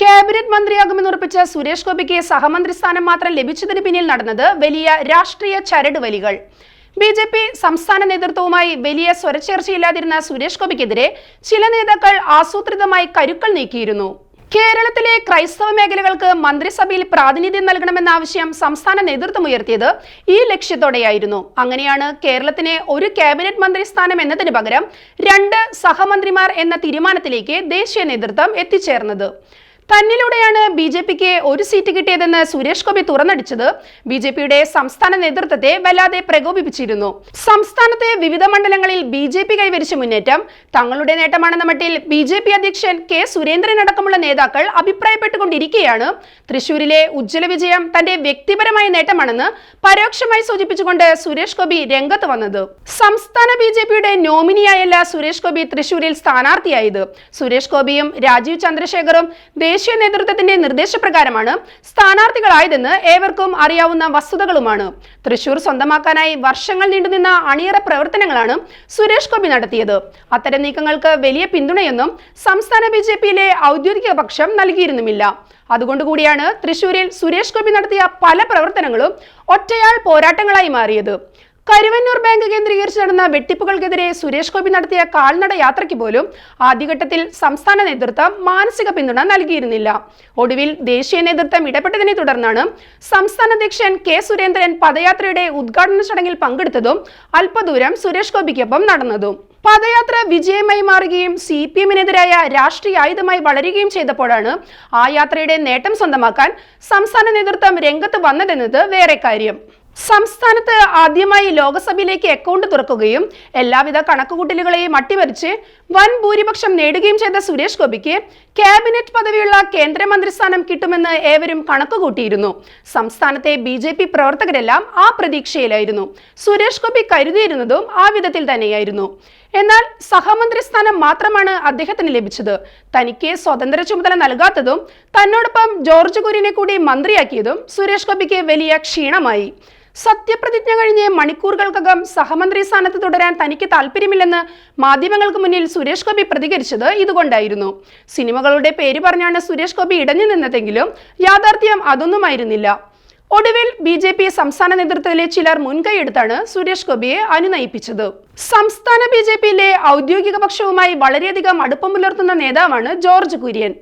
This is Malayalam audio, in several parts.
ക്യാബിനറ്റ് മന്ത്രിയാകുമെന്ന് ഉറപ്പിച്ച സുരേഷ് ഗോപിക്ക് സഹമന്ത്രി സ്ഥാനം മാത്രം ലഭിച്ചതിന് പിന്നിൽ നടന്നത് വലിയ രാഷ്ട്രീയ ചരടുവലികൾ. ബി ജെ പി സംസ്ഥാന നേതൃത്വവുമായി വലിയ സ്വരച്ചേർച്ചയില്ലാതിരുന്ന സുരേഷ് ഗോപിക്കെതിരെ ചില നേതാക്കൾ ആസൂത്രിതമായി കരുക്കൾ നീക്കിയിരുന്നു. കേരളത്തിലെ ക്രൈസ്തവ മേഖലകൾക്ക് മന്ത്രിസഭയിൽ പ്രാതിനിധ്യം നൽകണമെന്ന ആവശ്യം സംസ്ഥാന നേതൃത്വം ഉയർത്തിയത് ഈ ലക്ഷ്യത്തോടെയായിരുന്നു. അങ്ങനെയാണ് കേരളത്തിന് ഒരു ക്യാബിനറ്റ് മന്ത്രി സ്ഥാനം എന്നതിന് പകരം രണ്ട് സഹമന്ത്രിമാർ എന്ന തീരുമാനത്തിലേക്ക് ദേശീയ നേതൃത്വം എത്തിച്ചേർന്നത്. തന്നിലൂടെയാണ് ബി ജെ പിക്ക് ഒരു സീറ്റ് കിട്ടിയതെന്ന് സുരേഷ് ഗോപി തുറന്നടിച്ചത്. ബി ജെ പിയുടെ സംസ്ഥാന നേതൃത്വത്തെ വല്ലാതെ പ്രകോപിപ്പിച്ചിരുന്നു. സംസ്ഥാനത്തെ വിവിധ മണ്ഡലങ്ങളിൽ ബി ജെ പി കൈവരിച്ച മുന്നേറ്റം തങ്ങളുടെ നേട്ടമാണെന്ന മട്ടിൽ ബി ജെ പി അധ്യക്ഷൻ കെ സുരേന്ദ്രൻ അടക്കമുള്ള നേതാക്കൾ അഭിപ്രായപ്പെട്ടുകൊണ്ടിരിക്കുകയാണ്. തൃശൂരിലെ ഉജ്ജ്വല വിജയം തന്റെ വ്യക്തിപരമായ നേട്ടമാണെന്ന് പരോക്ഷമായി സൂചിപ്പിച്ചുകൊണ്ട് സുരേഷ് ഗോപി രംഗത്ത് വന്നത്. സംസ്ഥാന ബി ജെ പിയുടെ നോമിനിയായല്ല സുരേഷ് ഗോപി തൃശൂരിൽ സ്ഥാനാർത്ഥിയായത്. സുരേഷ് ഗോപിയും രാജീവ് ചന്ദ്രശേഖറും ദേശീയ നേതൃത്വത്തിന്റെ നിർദ്ദേശപ്രകാരമാണ് സ്ഥാനാർത്ഥികളായതെന്ന് ഏവർക്കും അറിയാവുന്ന വസ്തുതകളുമാണ്. തൃശൂർ സ്വന്തമാക്കാനായി വർഷങ്ങൾ നീണ്ടുനിന്ന അണിയറ പ്രവർത്തനങ്ങളാണ് സുരേഷ് ഗോപി നടത്തിയത്. അത്തരം നീക്കങ്ങൾക്ക് വലിയ പിന്തുണയൊന്നും സംസ്ഥാന ബി ജെ പിയിലെ ഔദ്യോഗിക പക്ഷം നൽകിയിരുന്നുമില്ല. അതുകൊണ്ടുകൂടിയാണ് തൃശൂരിൽ സുരേഷ് ഗോപി നടത്തിയ പല പ്രവർത്തനങ്ങളും ഒറ്റയാൾ പോരാട്ടങ്ങളായി മാറിയത്. കരുവന്നൂർ ബാങ്ക് കേന്ദ്രീകരിച്ച് നടന്ന വെട്ടിപ്പുകൾക്കെതിരെ സുരേഷ് ഗോപി നടത്തിയ കാൽനട യാത്രയ്ക്ക് പോലും ആദ്യഘട്ടത്തിൽ സംസ്ഥാന നേതൃത്വം മാനസിക പിന്തുണ നൽകിയിരുന്നില്ല. ഒടുവിൽ ദേശീയ നേതൃത്വം ഇടപെട്ടതിനെ തുടർന്നാണ് സംസ്ഥാന അധ്യക്ഷൻ കെ സുരേന്ദ്രൻ പദയാത്രയുടെ ഉദ്ഘാടന ചടങ്ങിൽ പങ്കെടുത്തതും അല്പദൂരം സുരേഷ് ഗോപിക്കൊപ്പം നടന്നതും. പദയാത്ര വിജയമായി മാറുകയും സി പി എമ്മിനെതിരായ രാഷ്ട്രീയ ആയുധമായി വളരുകയും ചെയ്തപ്പോഴാണ് ആ യാത്രയുടെ നേട്ടം സ്വന്തമാക്കാൻ സംസ്ഥാന നേതൃത്വം രംഗത്ത് വന്നതെന്നത് വേറെ കാര്യം. സംസ്ഥാനത്ത് ആദ്യമായി ലോക്സഭയിലേക്ക് അക്കൗണ്ട് തുറക്കുകയും എല്ലാവിധ കണക്കുകൂട്ടലുകളെയും അട്ടിമറിച്ച് വൻ ഭൂരിപക്ഷം നേടുകയും ചെയ്ത സുരേഷ് ഗോപിക്ക് ക്യാബിനറ്റ് പദവിയുള്ള കേന്ദ്രമന്ത്രിസ്ഥാനം കിട്ടുമെന്ന് ഏവരും കണക്കുകൂട്ടിയിരുന്നു. സംസ്ഥാനത്തെ ബി ജെ പി പ്രവർത്തകരെല്ലാം ആ പ്രതീക്ഷയിലായിരുന്നു. സുരേഷ് ഗോപി കരുതിയിരുന്നതും ആ വിധത്തിൽ തന്നെയായിരുന്നു. എന്നാൽ സഹമന്ത്രി സ്ഥാനം മാത്രമാണ് അദ്ദേഹത്തിന് ലഭിച്ചത്. തനിക്ക് സ്വതന്ത്ര ചുമതല നൽകാത്തതും തന്നോടൊപ്പം ജോർജ് കുര്യനെ കൂടി മന്ത്രിയാക്കിയതും സുരേഷ് ഗോപിക്ക് വലിയ ക്ഷീണമായി. സത്യപ്രതിജ്ഞ കഴിഞ്ഞ് മണിക്കൂറുകൾക്കകം സഹമന്ത്രി സ്ഥാനത്ത് തുടരാൻ തനിക്ക് താല്പര്യമില്ലെന്ന് മാധ്യമങ്ങൾക്ക് മുന്നിൽ സുരേഷ് ഗോപി പ്രതികരിച്ചത് ഇതുകൊണ്ടായിരുന്നു. സിനിമകളുടെ പേര് പറഞ്ഞാണ് സുരേഷ് ഗോപി ഇടഞ്ഞു നിന്നതെങ്കിലും യാഥാർത്ഥ്യം അതൊന്നുമായിരുന്നില്ല. ഒടുവിൽ ബി ജെ പി സംസ്ഥാന നേതൃത്വത്തിലെ ചിലർ മുൻകൈയെടുത്താണ് സുരേഷ് ഗോപിയെ അനുനയിപ്പിച്ചത്. സംസ്ഥാന ബി ജെ പിയിലെ ഔദ്യോഗിക പക്ഷവുമായി വളരെയധികം അടുപ്പം പുലർത്തുന്ന നേതാവാണ് ജോർജ് കുര്യൻ.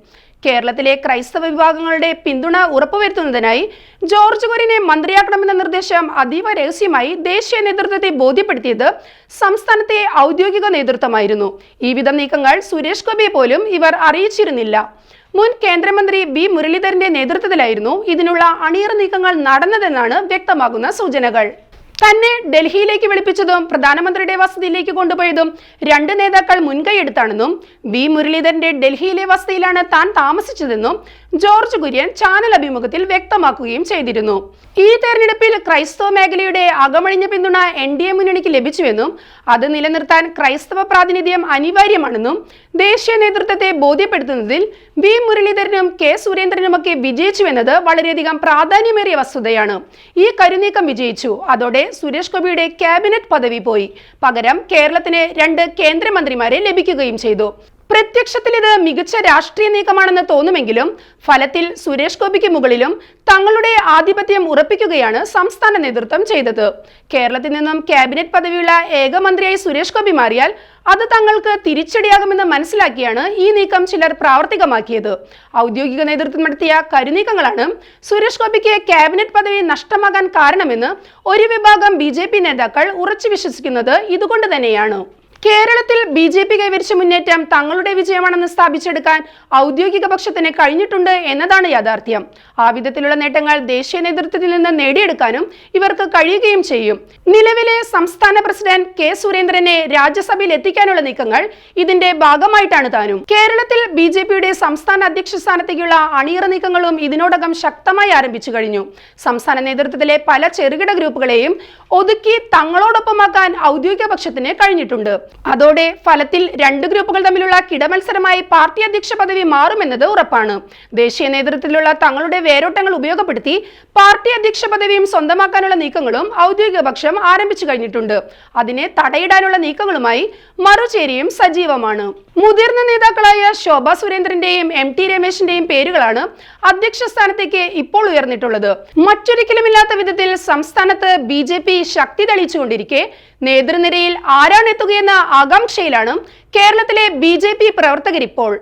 കേരളത്തിലെ ക്രൈസ്തവ വിഭാഗങ്ങളുടെ പിന്തുണ ഉറപ്പുവരുത്തുന്നതിനായി ജോർജ് കുര്യനെ മന്ത്രിയാക്കണമെന്ന നിർദ്ദേശം അതീവ രഹസ്യമായി ദേശീയ നേതൃത്വത്തെ ബോധ്യപ്പെടുത്തിയത് സംസ്ഥാനത്തെ ഔദ്യോഗിക നേതൃത്വമായിരുന്നു. ഈ വിധം നീക്കങ്ങൾ സുരേഷ് ഗോപിയെ പോലും ഇവർ അറിയിച്ചിരുന്നില്ല. മുൻ കേന്ദ്രമന്ത്രി ബി മുരളീധരന്റെ നേതൃത്വത്തിലായിരുന്നു ഇതിനുള്ള അണിയറ നീക്കങ്ങൾ നടന്നതെന്നാണ് വ്യക്തമാകുന്ന സൂചനകൾ. തന്നെ ഡൽഹിയിലേക്ക് വിളിപ്പിച്ചതും പ്രധാനമന്ത്രിയുടെ വസതിയിലേക്ക് കൊണ്ടുപോയതും രണ്ട് നേതാക്കൾ മുൻകൈയെടുത്താണെന്നും വി മുരളീധരന്റെ ഡൽഹിയിലെ വസതിയിലാണ് താൻ താമസിച്ചതെന്നും ജോർജ് കുര്യൻ ചാനൽ അഭിമുഖത്തിൽ വ്യക്തമാക്കുകയും ചെയ്തിരുന്നു ഈ തെരഞ്ഞെടുപ്പിൽ ക്രൈസ്തവ മേഖലയുടെ അകമഴിഞ്ഞ പിന്തുണ എൻ ഡി എ മുന്നണിക്ക് ലഭിച്ചുവെന്നും അത് നിലനിർത്താൻ ക്രൈസ്തവ പ്രാതിനിധ്യം അനിവാര്യമാണെന്നും ദേശീയ നേതൃത്വത്തെ ബോധ്യപ്പെടുത്തുന്നതിൽ വി മുരളീധരനും കെ സുരേന്ദ്രനുമൊക്കെ വിജയിച്ചുവെന്നത് വളരെയധികം പ്രാധാന്യമേറിയ വസ്തുതയാണ്. ഈ കരുനീക്കം വിജയിച്ചു. അതോടെ സുരേഷ് ഗോപിയുടെ ക്യാബിനറ്റ് പദവി പോയി. പകരം കേരളത്തിന് രണ്ട് കേന്ദ്രമന്ത്രിമാരെ ലഭിക്കുകയും ചെയ്തു. പ്രത്യക്ഷത്തിൽ ഇത് മികച്ച രാഷ്ട്രീയ നീക്കമാണെന്ന് തോന്നുമെങ്കിലും ഫലത്തിൽ സുരേഷ് ഗോപിക്ക് മുകളിലും തങ്ങളുടെ ആധിപത്യം ഉറപ്പിക്കുകയാണ് സംസ്ഥാന നേതൃത്വം ചെയ്തത്. കേരളത്തിൽ നിന്നും ക്യാബിനറ്റ് പദവിയുള്ള ഏക മന്ത്രിയായി സുരേഷ് ഗോപി മാറിയാൽ അത് തങ്ങൾക്ക് തിരിച്ചടിയാകുമെന്ന് മനസ്സിലാക്കിയാണ് ഈ നീക്കം ചിലർ പ്രാവർത്തികമാക്കിയത്. ഔദ്യോഗിക നേതൃത്വം നടത്തിയ കരുനീക്കങ്ങളാണ് സുരേഷ് ഗോപിക്ക് ക്യാബിനറ്റ് പദവി നഷ്ടമാകാൻ കാരണമെന്ന് ഒരു വിഭാഗം ബി നേതാക്കൾ ഉറച്ചു വിശ്വസിക്കുന്നത് ഇതുകൊണ്ട് തന്നെയാണ്. കേരളത്തിൽ ബി ജെ പി കൈവരിച്ച മുന്നേറ്റം തങ്ങളുടെ വിജയമാണെന്ന് സ്ഥാപിച്ചെടുക്കാൻ ഔദ്യോഗിക പക്ഷത്തിന് കഴിഞ്ഞിട്ടുണ്ട് എന്നതാണ് യാഥാർത്ഥ്യം. ആ വിധത്തിലുള്ള നേട്ടങ്ങൾ ദേശീയ നേതൃത്വത്തിൽ നിന്ന് നേടിയെടുക്കാനും ഇവർക്ക് കഴിയുകയും ചെയ്യും. നിലവിലെ സംസ്ഥാന പ്രസിഡന്റ് കെ സുരേന്ദ്രനെ രാജ്യസഭയിൽ എത്തിക്കാനുള്ള നീക്കങ്ങൾ ഇതിന്റെ ഭാഗമായിട്ടാണ് താനും. കേരളത്തിൽ ബി ജെ പിയുടെ സംസ്ഥാന അധ്യക്ഷ സ്ഥാനത്തേക്കുള്ള അണിയറ നീക്കങ്ങളും ഇതിനോടകം ശക്തമായി ആരംഭിച്ചു കഴിഞ്ഞു. സംസ്ഥാന നേതൃത്വത്തിലെ പല ചെറുകിട ഗ്രൂപ്പുകളെയും ഒതുക്കി തങ്ങളോടൊപ്പമാക്കാൻ ഔദ്യോഗിക പക്ഷത്തിന് കഴിഞ്ഞിട്ടുണ്ട്. അതോടെ ഫലത്തിൽ രണ്ട് ഗ്രൂപ്പുകൾ തമ്മിലുള്ള കിടമത്സരമായി പാർട്ടി അധ്യക്ഷ പദവി മാറുമെന്നത് ഉറപ്പാണ്. ദേശീയ നേതൃത്വത്തിലുള്ള തങ്ങളുടെ വേരോട്ടങ്ങൾ ഉപയോഗപ്പെടുത്തി പാർട്ടി അധ്യക്ഷ പദവിയും സ്വന്തമാക്കാനുള്ള നീക്കങ്ങളും ഔദ്യോഗിക പക്ഷം ആരംഭിച്ചു കഴിഞ്ഞിട്ടുണ്ട്. അതിനെ തടയിടാനുള്ള നീക്കങ്ങളുമായി മറുചേരിയും സജീവമാണ്. മുതിർന്ന നേതാക്കളായ ശോഭ സുരേന്ദ്രന്റെയും എം ടി രമേശിന്റെയും പേരുകളാണ് അധ്യക്ഷ സ്ഥാനത്തേക്ക് ഇപ്പോൾ ഉയർന്നിട്ടുള്ളത്. മറ്റൊരിക്കലുമില്ലാത്ത വിധത്തിൽ സംസ്ഥാനത്ത് ബി ശക്തി തെളിയിച്ചുകൊണ്ടിരിക്കെ നേതൃനിരയിൽ ആരാണെത്തുകയെന്ന ആകാംക്ഷയിലാണ് കേരളത്തിലെ ബി പ്രവർത്തകരിപ്പോൾ.